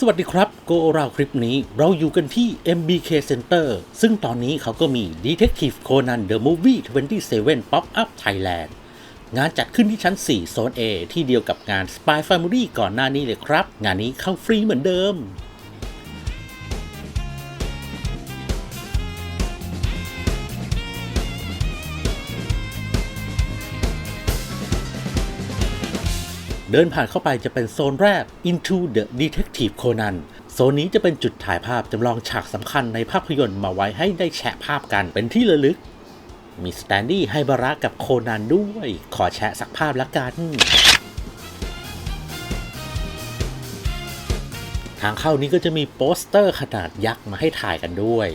สวัสดีครับโกอราคลิปนี้เราอยู่กันที่ MBK Center ซึ่งตอนนี้เขาก็มี Detective Conan The Movie 27 Pop Up Thailand งานจัดขึ้นที่ชั้น 4 โซน A ที่เดียวกับงาน Spy Family ก่อนหน้านี้เลยครับ งานนี้เข้าฟรีเหมือนเดิม เดินผ่านเข้าไปจะเป็นโซนแรก Into the Detective Conan โซนนี้จะเป็นจุดถ่ายภาพจำลองฉากสำคัญในภาพยนตร์มาไว้ให้ได้แชะภาพกันเป็นที่ระลึก มีสแตนดี้ไฮบาระกับโคนันด้วย ขอแชะสักภาพละกันทางเข้านี้ก็จะมีโปสเตอร์ขนาดยักษ์มาให้ถ่ายกันด้วย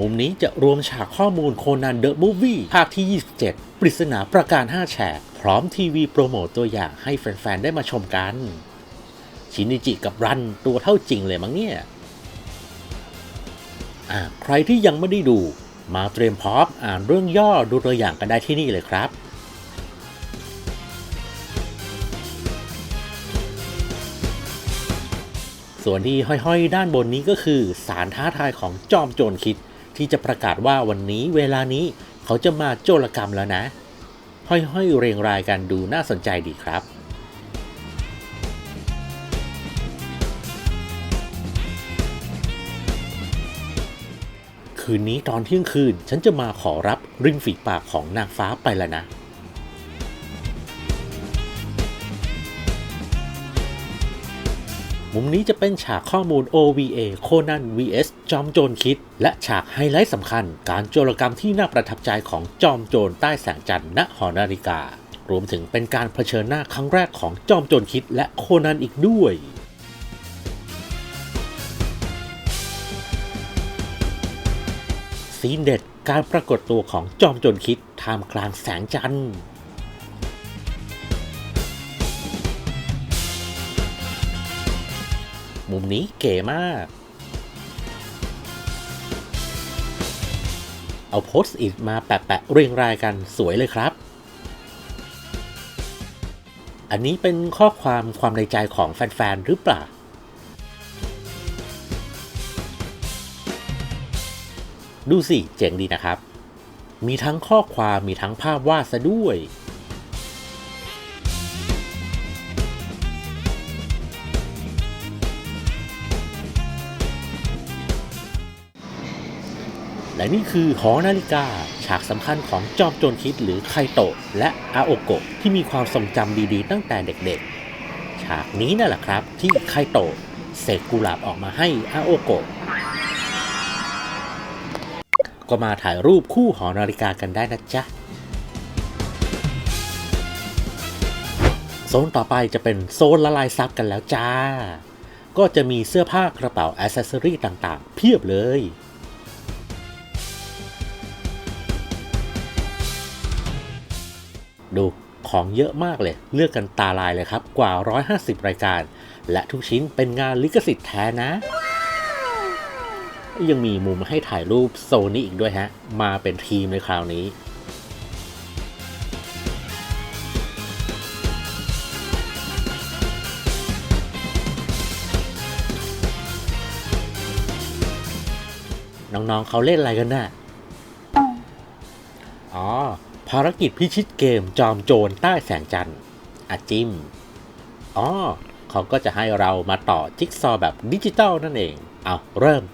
มุมนี้จะรวมฉากข้อมูลโคนันเดอะมูฟวี่ภาคที่ 27 ปริศนาประการ 5 แฉก พร้อมทีวีโปรโมตตัวอย่างให้แฟน ๆ ได้มาชมกัน ชินิจิกับรันตัวเท่าจริงเลยมั้งเนี่ยอ่าใครที่ยังไม่ได้ดู มาเตรียมพร้อมอ่านเรื่องย่อดูตัวอย่างกันได้ที่นี่เลยครับส่วนที่ห้อย ๆ ด้านบนนี้ก็คือสารท้าทายของจอมโจรคิด ที่จะประกาศว่าวันนี้เวลานี้เขาจะมาโจรกรรมแล้วนะ ห้อยๆเรียงรายกันดูน่าสนใจดีครับคืนนี้ตอนเที่ยงคืนฉันจะมาขอรับริมฝีปากของนางฟ้าไปแล้วนะ มุมนี้จะเป็นฉากข้อมูล OVA โคนัน vs จอมโจรคิด และฉากไฮไลท์สำคัญ การโจรกรรมที่น่าประทับใจของจอมโจรใต้แสงจันทร์ณหอนาฬิกา รวมถึงเป็นการเผชิญหน้าครั้งแรกของจอมโจรคิดและโคนันอีกด้วยซีนเด็ดการปรากฏตัวของจอมโจรคิดท่ามกลางแสงจันทร์ มุมนี้เก๋มาก เอาโพสต์อิทมาแปะๆเรียงรายกันสวยเลยครับ อันนี้เป็นข้อความความในใจของแฟน ๆ หรือเปล่า ดูสิ เจ๋งดีนะครับ มีทั้งข้อความมีทั้งภาพวาดซะด้วย และนี่คือหอนาฬิกา ฉากสำคัญของจอมโจรคิดหรือไคโตะและอาโอโกะที่มีความทรงจำดีๆ ตั้งแต่เด็กๆ ฉากนี้นั่นแหละครับ ที่ไคโตะเสกกุหลาบออกมาให้อาโอโกะก็มาถ่ายรูปคู่หอนาฬิกากันได้นะจ๊ะ โซนต่อไปจะเป็นโซนละลายซับกันแล้วจ้า ก็จะมีเสื้อผ้ากระเป๋าอ c เซสซอรีต่างๆ เพียบเลย ดูของเยอะมากเลย เลือกกันตาลายเลยครับ กว่า 150 รายการ และทุกชิ้นเป็นงานลิขสิทธิ์แท้นะ ยังมีมุมให้ถ่ายรูปโซนนี้อีกด้วยฮะ มาเป็นทีมในคราวนี้น้องๆเขาเล่นอะไรกันน่ะ อ๋อ ภารกิจพิชิตเกมจอมโจรใต้แสงจันทร์อาจิมอ๋อเขาก็จะให้เรามาต่อจิ๊กซอว์แบบดิจิตอลนั่นเอง เอาเริ่ม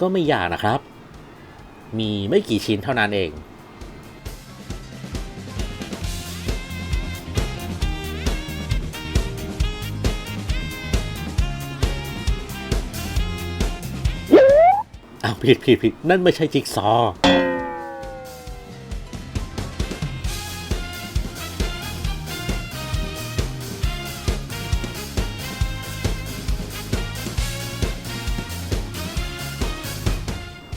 ก็ไม่ยากนะครับ มีไม่กี่ชิ้นเท่านั้นเองาวผิดผิดผิดนั่นไม่ใช่จิ๊กซอว์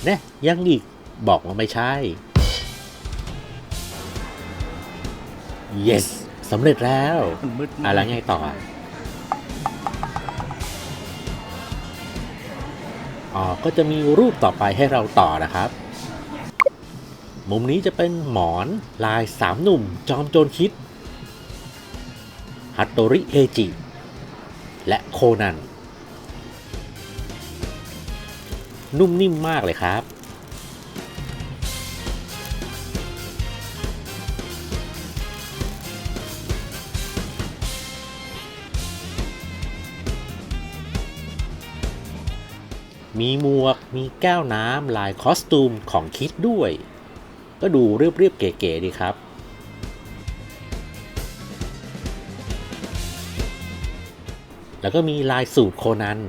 เนี่ยยังอีกบอกว่าไม่ใช่ yes สำเร็จแล้ว มันมืดอะแล้วไงต่ออ๋ ออก็จะมีรูปต่อไปให้เราต่อนะครับ มุมนี้จะเป็นหมอนลายสามหนุ่ม จอมโจรคิดฮัตโตริเฮจิ และโคนัน นุ่มนิ่มมากเลยครับ มีหมวก มีแก้วน้ำลายคอสตูมของคิดด้วย ก็ดูเรียบๆเก๋ๆดีครับ แล้วก็มีลายสูตรโคนัน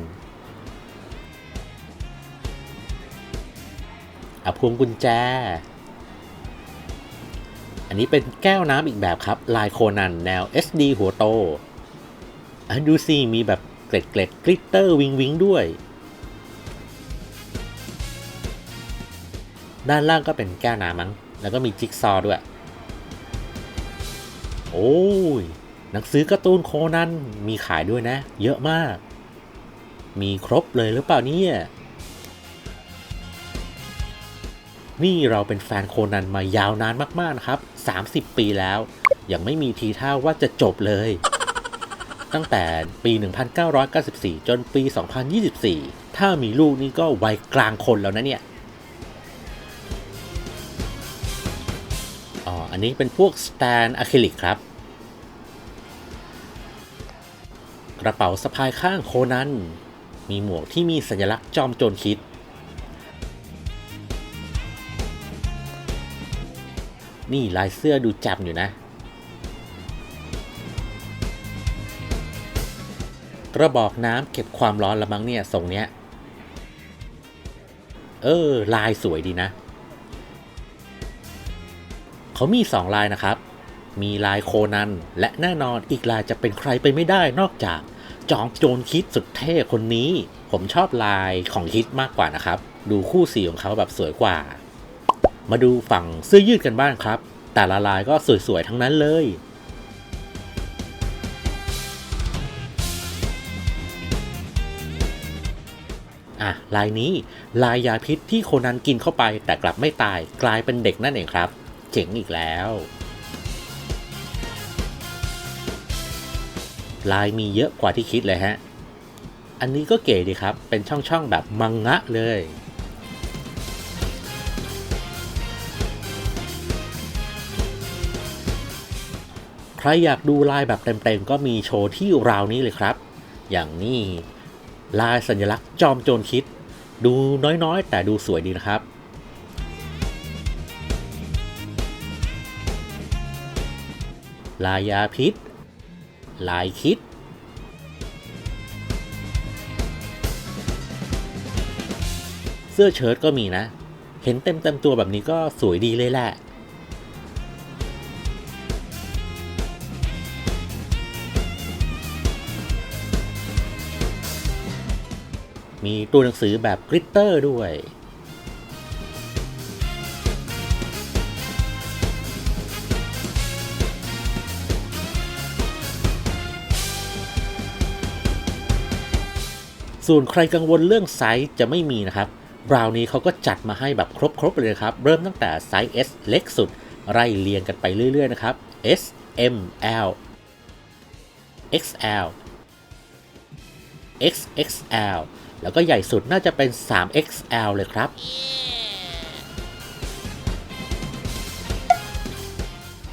อพวงกุญแจ อันนี้เป็นแก้วน้ำอีกแบบครับ ลายโคนันแนว SD หัวโต อันดูสิมีแบบเกล็ดเกล็ดกลิตเตอร์วิงวิงด้วย ด้านล่างก็เป็นแก้วน้ำมั้ง แล้วก็มีจิ๊กซอวด้วย โอ้ย หนังสือการ์ตูนโคนันมีขายด้วยนะ เยอะมาก มีครบเลยหรือเปล่าเนี่ย นี่เราเป็นแฟนโคนันมายาวนานมากๆนะครับ 30 ปีแล้ว ยังไม่มีทีท่าว่าจะจบเลย ตั้งแต่ปี 1994 จนปี 2024 ถ้ามีลูกนี่ก็วัยกลางคนแล้วนะเนี่ย อันนี้เป็นพวกสแตนอะคริลิกครับ กระเป๋าสะพายข้างโคนันมีหมวกที่มีสัญลักษณ์จอมโจรคิด นี่ลายเสื้อดูจำอยู่นะ กระบอกน้ำเก็บความร้อนละมั้งเนี่ยทรงเนี้ย เออ ลายสวยดีนะ เขามี 2 ลายนะครับ มีลายโคนัน และแน่นอนอีกลายจะเป็นใครไปไม่ได้นอกจากจอมโจรคิดสุดเท่คนนี้ ผมชอบลายของคิดมากกว่านะครับ ดูคู่สีของเขาแบบสวยกว่า มาดูฝั่งเสื้อยืดกันบ้างครับ แต่ละลายก็สวยๆทั้งนั้นเลยอะลายนี้ลายยาพิษที่โคนันกินเข้าไปแต่กลับไม่ตายกลายเป็นเด็กนั่นเองครับ จ๋งอีกแล้วลายมีเยอะกว่าที่คิดเลยฮะ อันนี้ก็เก๋ดีครับ เป็นช่องๆแบบมังงะเลย ใครอยากดูลายแบบเต็มๆ ก็มีโชว์ที่ราวนี้เลยครับ อย่างนี้ลายสัญลักษณ์จอมโจรคิด ดูน้อยๆ แต่ดูสวยดีนะครับ ลายยาพิษ ลายคิด เสื้อเชิ้ตก็มีนะ เห็นเต็มเต็มตัวแบบนี้ก็สวยดีเลยแหละมีตัวหนังสือแบบกริตเตอร์ด้วย ส่วนใครกังวลเรื่องไซส์จะไม่มีนะครับบราวนี้เขาก็จัดมาให้แบบครบๆเลยครับ เริ่มตั้งแต่ไซส์ S เล็กสุด ไล่เรียงกันไปเรื่อยๆนะครับ S M L XL XXL แล้วก็ใหญ่สุดน่าจะเป็น 3XL เลยครับ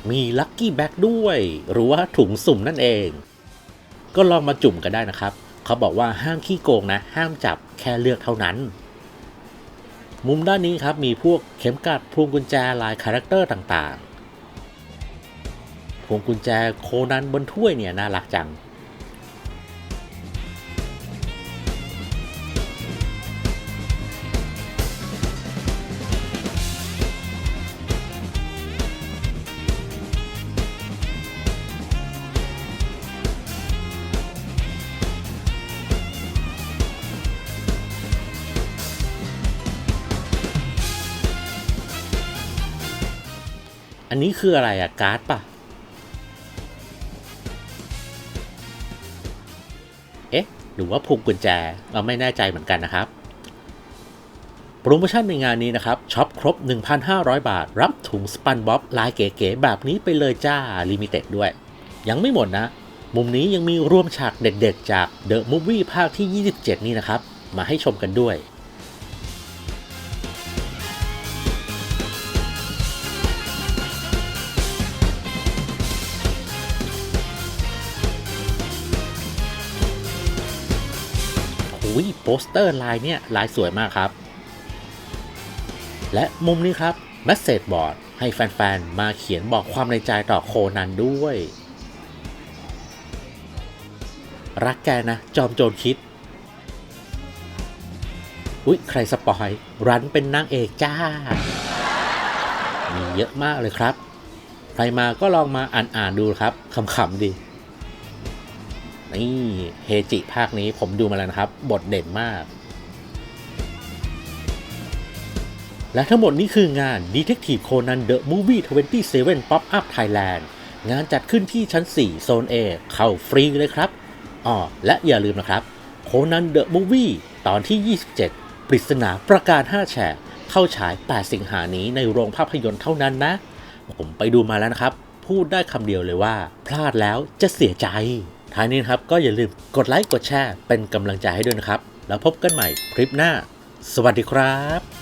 มีลั c กี้แบ็ k ด้วย หรือว่าถุงสุ่มนั่นเอง ก็ลองมาจุ่มกันได้นะครับ เขาบอกว่าห้ามขี้โกงนะ ห้ามจับแค่เลือกเท่านั้น มุมด้านนี้ครับมีพวกเข็มกัดพวงกุญแจลายคาแรคเตอร์ต่างๆ พวงกุญแจโคนันบนถ้วยเนี่ยน่ารักจัง อันนี้คืออะไรอะการ์ดปะเอ๊ะ หรือว่าพวงกุญแจ เราไม่แน่ใจเหมือนกันนะครับ โปรโมชั่นในงานนี้นะครับช็อปครบ 1,500 บาท รับถุงสปันบ๊อบลายเก๋ๆแบบนี้ไปเลยจ้าลิมิเต็ดด้วย ยังไม่หมดนะ มุมนี้ยังมีรวมฉากเด็ดๆ จาก The Movie ภาคที่ 27 นี่นะครับ มาให้ชมกันด้วย ยโปสเตอร์ลายเนี่ยลายสวยมากครับ และมุมนี้ครับ m มสเซจบอร์ดให้แฟนๆ มาเขียนบอกความในใจต่อโคนันด้วย รักแกนะ จอมโจรคิด อุ๊ย ใครสปอย รันเป็นนางเอกจ้า มีเยอะมากเลยครับ ใครมาก็ลองมาอ่านๆดูครับขำๆดี นี่เฮจิภาคนี้ผมดูมาแล้วนะครับ บทเด่นมาก และทั้งหมดนี้คืองาน Detective Conan The Movie 27 Pop Up Thailand งานจัดขึ้นที่ชั้น 4 โซน A เข้าฟรีเลยครับอ๋อและอย่าลืมนะครับ Conan The Movie ตอนที่ 27 ปริศนาประกาศ 5 แฉกเข้าฉาย 8 สิงหานี้ในโรงภาพยนตร์เท่านั้นนะ ผมไปดูมาแล้วนะครับ พูดได้คำเดียวเลยว่า พลาดแล้วจะเสียใจ ท้ายนี้นครับก็อย่าลืมกดไลค์กดแชร์เป็นกำลังใจให้ด้วยนะครับ แล้วพบกันใหม่คลิปหน้า สวัสดีครับ